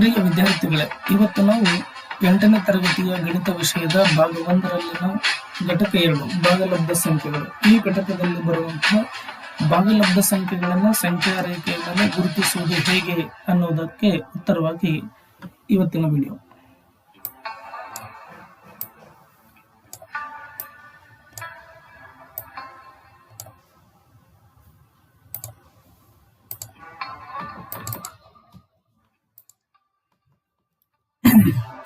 ಪ್ರಿಯ ವಿದ್ಯಾರ್ಥಿಗಳೇ, ಇವತ್ತು ನಾವು ಎಂಟನೇ ತರಗತಿಯ ಗಣಿತ ವಿಷಯದ ಭಾಗ ಒಂದರಲ್ಲಿನ ಘಟಕ ಎರಡು, ಭಾಗಲಬ್ಧ ಸಂಖ್ಯೆಗಳು. ಈ ಘಟಕದಲ್ಲಿ ಬರುವಂತಹ ಭಾಗಲಬ್ಧ ಸಂಖ್ಯೆಗಳನ್ನು ಸಂಖ್ಯಾ ರೇಖೆಯ ಮೇಲೆ ಗುರುತಿಸುವುದು ಹೇಗೆ ಅನ್ನೋದಕ್ಕೆ ಉತ್ತರವಾಗಿ ಇವತ್ತಿನ ವಿಡಿಯೋ.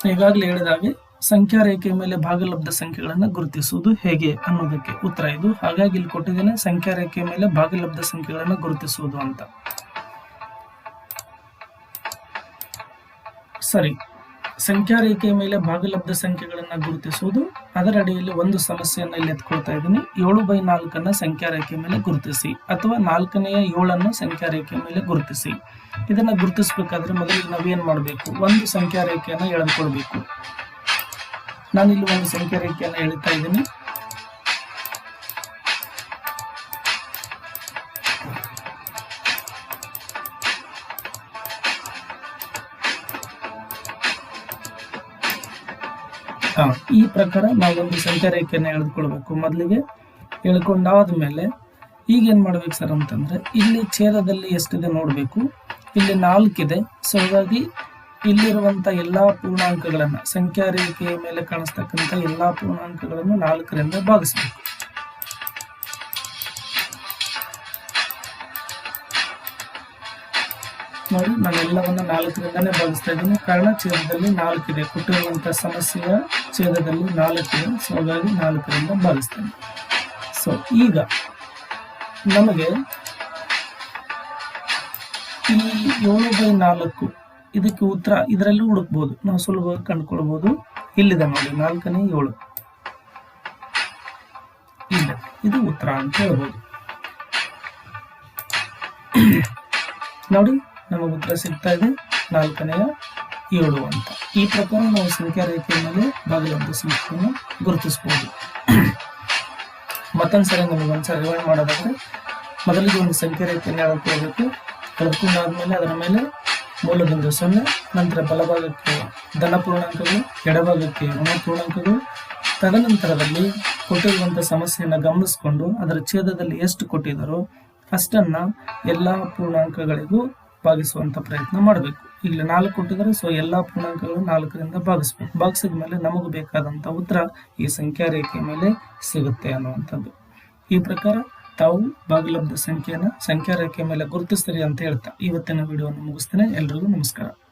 ಈಗಾಗಲೇ ಹೇಳಿದ ಹಾಗೆ ಸಂಖ್ಯಾ ರೇಖೆಯ ಮೇಲೆ ಭಾಗಲಬ್ಧ ಸಂಖ್ಯೆಗಳನ್ನು ಗುರುತಿಸುವುದು ಹೇಗೆ ಅನ್ನೋದಕ್ಕೆ ಉತ್ತರ ಇದು. ಹಾಗಾಗಿ ಇಲ್ಲಿ ಕೊಟ್ಟಿದ್ದೇನೆ ಸಂಖ್ಯಾ ರೇಖೆಯ ಮೇಲೆ ಭಾಗಲಬ್ಧ ಸಂಖ್ಯೆಗಳನ್ನು ಗುರುತಿಸುವುದು ಅಂತ. ಸರಿ. ಸಂಖ್ಯಾ ರೇಖೆಯ ಮೇಲೆ ಭಾಗಲಬ್ಧ ಸಂಖ್ಯೆಗಳನ್ನು ಗುರುತಿಸುವುದು. ಅದರ ಅಡಿಯಲ್ಲಿ ಒಂದು ಸಮಸ್ಯೆಯನ್ನು ಇಲ್ಲಿ ಎತ್ಕೊಳ್ತಾ ಇದ್ದೀನಿ. ಏಳು ಬೈ ನಾಲ್ಕನ್ನು ಸಂಖ್ಯಾ ರೇಖೆಯ ಮೇಲೆ ಗುರುತಿಸಿ ಅಥವಾ ನಾಲ್ಕನೆಯ ಏಳನ್ನು ಸಂಖ್ಯಾ ರೇಖೆಯ ಮೇಲೆ ಗುರುತಿಸಿ. ಇದನ್ನು ಗುರುತಿಸಬೇಕಾದ್ರೆ ಮೊದಲಿಗೆ ನಾವೇನು ಮಾಡಬೇಕು? ಒಂದು ಸಂಖ್ಯಾ ರೇಖೆಯನ್ನು ಎಳೆದುಕೊಳ್ಬೇಕು. ನಾನಿಲ್ಲಿ ಒಂದು ಸಂಖ್ಯಾ ರೇಖೆಯನ್ನು ಎಳಿತಾ ಇದ್ದೀನಿ. ಹಾ, ಈ ಪ್ರಕಾರ ನಾವೊಂದು ಸಂಖ್ಯಾ ರೇಖೆಯನ್ನು ಎಳೆದುಕೊಳ್ಬೇಕು. ಮೊದಲಿಗೆ ಎಳ್ಕೊಂಡಾದ ಮೇಲೆ ಈಗ ಏನು ಮಾಡ್ಬೇಕು ಸರ್ ಅಂತಂದರೆ, ಇಲ್ಲಿ ಛೇದದಲ್ಲಿ ಎಷ್ಟಿದೆ ನೋಡಬೇಕು. ಇಲ್ಲಿ ನಾಲ್ಕಿದೆ. ಸೊ ಹಾಗಾಗಿ ಇಲ್ಲಿರುವಂಥ ಎಲ್ಲ ಪೂರ್ಣಾಂಕಗಳನ್ನು, ಸಂಖ್ಯಾ ರೇಖೆಯ ಮೇಲೆ ಕಾಣಿಸ್ತಕ್ಕಂಥ ಎಲ್ಲ ಪೂರ್ಣಾಂಕಗಳನ್ನು ನಾಲ್ಕರಿಂದ ಭಾಗಿಸಬೇಕು. ನೋಡಿ, ನಾನು ನಾಲ್ಕರಿಂದನೇ ಭಾಗಿಸ್ತಾ ಇದ್ದೀನಿ. ಕಾರಣ ಛೇದದಲ್ಲಿ ನಾಲ್ಕಿದೆ. ಕೊಟ್ಟಿರುವಂತಹ ಸಮಸ್ಯೆಯ ಛೇದದಲ್ಲಿ ನಾಲ್ಕಿದೆ. ಸೊ ಹಾಗಾಗಿ ನಾಲ್ಕರಿಂದ ಭಾಗಿಸ್ತೇನೆ ಸೊ ಈಗ ನಮಗೆ ಈ ಏಳು ಬೈ ನಾಲ್ಕು ಇದಕ್ಕೆ ಉತ್ತರ ಇದರಲ್ಲಿ ಹುಡುಕ್ಬೋದು. ನಾವು ಸುಲಭವಾಗಿ ಕಂಡುಕೊಳ್ಬಹುದು ಇಲ್ಲಿದೆ ನೋಡಿ, ನಾಲ್ಕನೇ ಏಳು. ಇಲ್ಲ ಇದು ಉತ್ತರ ಅಂತ ಹೇಳ್ಬೋದು. ನೋಡಿ ನಮಗೆ ಉತ್ತರ ಸಿಗ್ತಾ ಇದೆ. ನಾಲ್ಕನೆಯ ಏಳು ಅಂತ. ಈ ಪ್ರಕಾರ ನಾವು ಸಂಖ್ಯಾ ರೇಖೆಯ ಮೇಲೆ ಭಾಗಲಬ್ಧ ಸಂಖ್ಯೆಯನ್ನು ಗುರುತಿಸಬಹುದು ಮತ್ತೊಂದ್ಸರಿ ನಮಗೆ ಒಂದ್ಸರಿ ರಿವೈಂಡ್ ಮಾಡೋದಾದ್ರೆ, ಮೊದಲಿಗೆ ಒಂದು ಸಂಖ್ಯಾ ರೇಖೆಯನ್ನು ಎಳ್ಕೊಳ್ಬೇಕು ಎಳ್ಕೊಂಡಾದ್ಮೇಲೆ ಅದರ ಮೇಲೆ ಮೂಲಬಿಂದು ಸೊನ್ನೆ, ನಂತರ ಬಲಭಾಗಕ್ಕೆ ಧನ ಪೂರ್ಣಾಂಕಗಳು, ಎಡಭಾಗಕ್ಕೆ ಋಣ ಪೂರ್ಣಾಂಕಗಳು. ತದನಂತರದಲ್ಲಿ ಕೊಟ್ಟಿರುವಂಥ ಸಮಸ್ಯೆಯನ್ನು ಗಮನಿಸಿಕೊಂಡು ಅದರ ಛೇದದಲ್ಲಿ ಎಷ್ಟು ಕೊಟ್ಟಿದ್ದಾರೋ ಅಷ್ಟನ್ನು ಎಲ್ಲಾ ಪೂರ್ಣಾಂಕಗಳಿಗೂ ಭಾಗಿಸುವಂತ ಪ್ರಯತ್ನ ಮಾಡಬೇಕು. ಇಲ್ಲಿ ನಾಲ್ಕು ಕೊಟ್ಟಿದ್ರೆ ಸೊ ಎಲ್ಲಾ ಪೂರ್ಣಾಂಕಗಳು ನಾಲ್ಕರಿಂದ ಭಾಗಿಸ್ಬೇಕು. ಭಾಗಿಸಿದ ಮೇಲೆ ನಮಗೆ ಬೇಕಾದಂತ ಉತ್ತರ ಈ ಸಂಖ್ಯಾ ರೇಖೆಯ ಮೇಲೆ ಸಿಗುತ್ತೆ ಅನ್ನುವಂಥದ್ದು. ಈ ಪ್ರಕಾರ ತಾವು ಭಾಗಲಬ್ಧ ಸಂಖ್ಯೆಯನ್ನ ಸಂಖ್ಯಾ ರೇಖೆಯ ಮೇಲೆ ಗುರುತಿಸ್ತೀರಿ ಅಂತ ಹೇಳ್ತಾ ಇವತ್ತಿನ ವಿಡಿಯೋವನ್ನು ಮುಗಿಸ್ತೇನೆ. ಎಲ್ರಿಗೂ ನಮಸ್ಕಾರ.